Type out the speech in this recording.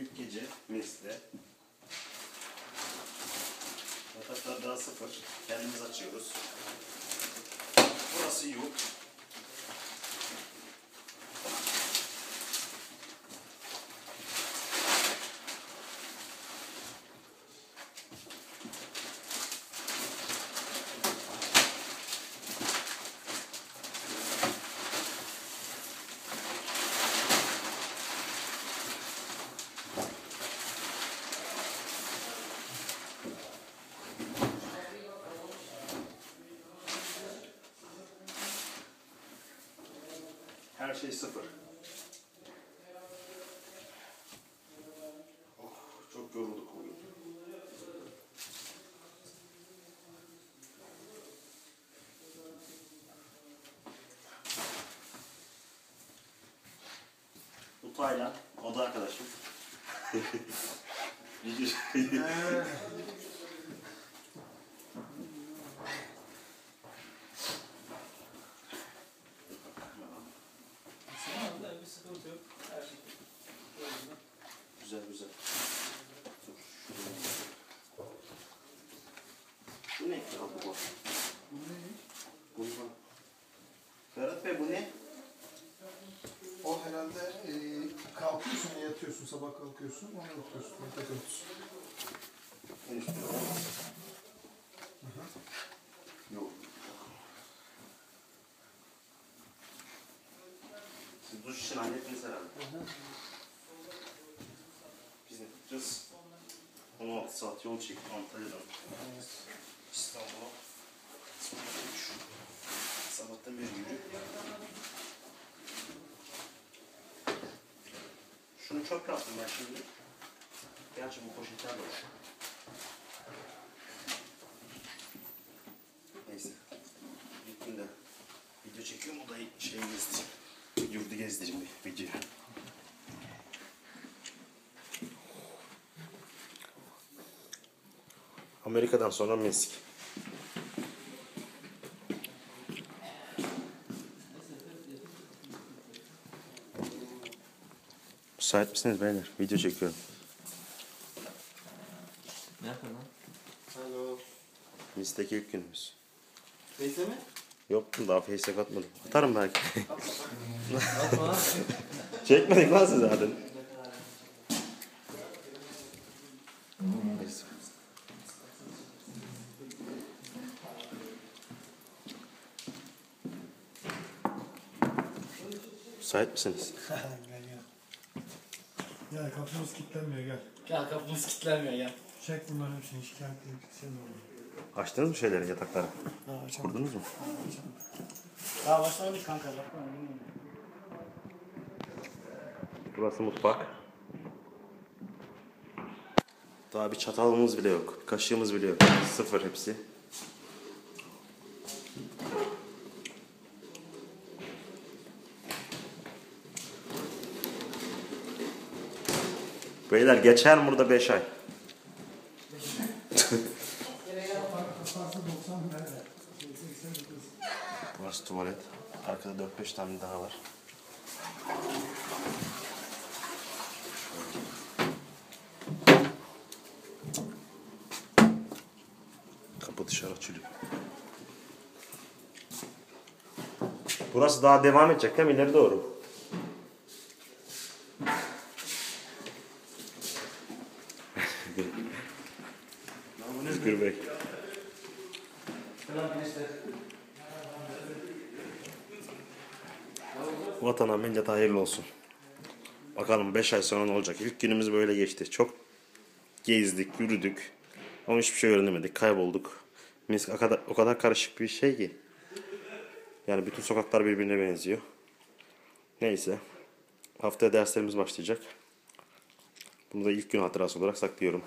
İlk gece Mesle. Yataklar daha sıfır. Kendimiz açıyoruz. Burası yok. Her şey sıfır. Oh, çok yorulduk bugün. Bu Taylan, o da arkadaşım. bir sıkıntı yok. Her şey yolunda. Güzel güzel. Dur. Bu ne abi bu? Bu ne? Ferhat Bey bu ne? O herhalde e, kalkıyorsun, yatıyorsun, sabah kalkıyorsun, onu yapıyorsun, yatak örtüsü. En üstte o. Yok. Siz duş için hallettiniz herhalde. Biz ne yapacağız? 16 saat yol çektik Antalya'dan. İstanbul'a. Sonra üç. Sabahtan beri yürü. Şunu çöp yaptım ben şimdi. Gerçi bu poşetler de var. Neyse. İlk günde video çekiyorum o da şey gezdireyim. Yurdu gezdireyim bir video. Amerika'dan sonra Meksik. Müsait misiniz beyler? Video çekiyorum. Ne yapıyorsun lan? Alo. Listeki ilk günümüz. Beyte mi? Yok daha Face'e katmadım. Atarım belki. Atma. Çekmedik lan siz zaten. Müsait misiniz? gel gel. Gel kapımız kilitlenmiyor gel. Gel kapımız kilitlenmiyor gel. Çek bunların hepsini şikayet edip sen olur. Açtınız mı şeyleri, yatakları? Ha açalım. Kurdunuz mu? Daha başlamadık kanka. Bakma. Burası mutfak. Daha bir çatalımız bile yok. Bir kaşığımız bile yok. Sıfır hepsi. Beyler geçer mi burada 5 ay? Kasası 90 nerede? 89. Burası tuvalet. Arkada 4-5 tane daha var. Kapı dışarı açılıyor. Burası daha devam edecek değil mi? İleri doğru. Özgür Bey. Vatana millete hayırlı olsun. Bakalım 5 ay sonra ne olacak? İlk günümüz böyle geçti. Çok gezdik, yürüdük. Ama hiçbir şey öğrenemedik. Kaybolduk. Minsk o kadar, o kadar karışık bir şey ki. Yani bütün sokaklar birbirine benziyor. Neyse. Haftaya derslerimiz başlayacak. Bunu da ilk gün hatırası olarak saklıyorum.